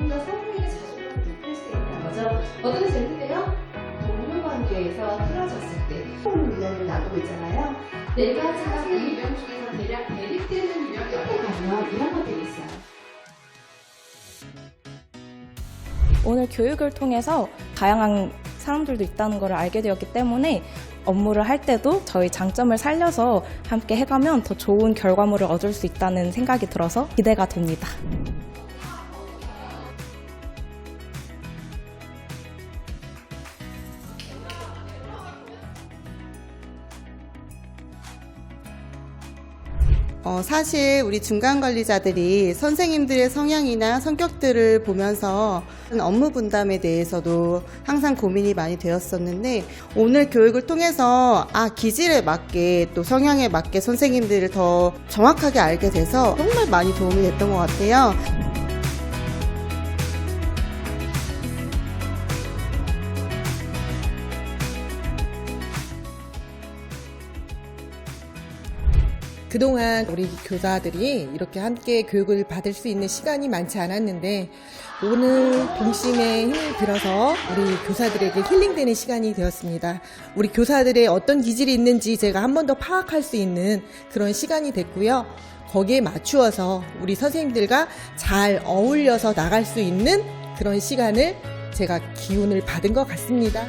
조금 더 선생님의 자존감을 높일 수 있는 거죠. 어떤 게 재밌게요? 동료 관계에서 틀어졌을 때폰 유형을 놔두고 있잖아요. 내가 사실 유형 중에서 대략 대립되는 유형 옆에 가면 이런 것들이 있어요. 오늘 교육을 통해서 다양한 사람들도 있다는 걸 알게 되었기 때문에 업무를 할 때도 저희 장점을 살려서 함께 해가면 더 좋은 결과물을 얻을 수 있다는 생각이 들어서 기대가 됩니다. 어, 사실 우리 중간 관리자들이 선생님들의 성향이나 성격들을 보면서 업무 분담에 대해서도 항상 고민이 많이 되었었는데 오늘 교육을 통해서 아 기질에 맞게 또 성향에 맞게 선생님들을 더 정확하게 알게 돼서 정말 많이 도움이 됐던 것 같아요. 그동안 우리 교사들이 이렇게 함께 교육을 받을 수 있는 시간이 많지 않았는데 오늘 동심에 힘을 들어서 우리 교사들에게 힐링되는 시간이 되었습니다. 우리 교사들의 어떤 기질이 있는지 제가 한 번 더 파악할 수 있는 그런 시간이 됐고요. 거기에 맞추어서 우리 선생님들과 잘 어울려서 나갈 수 있는 그런 시간을 제가 기운을 받은 것 같습니다.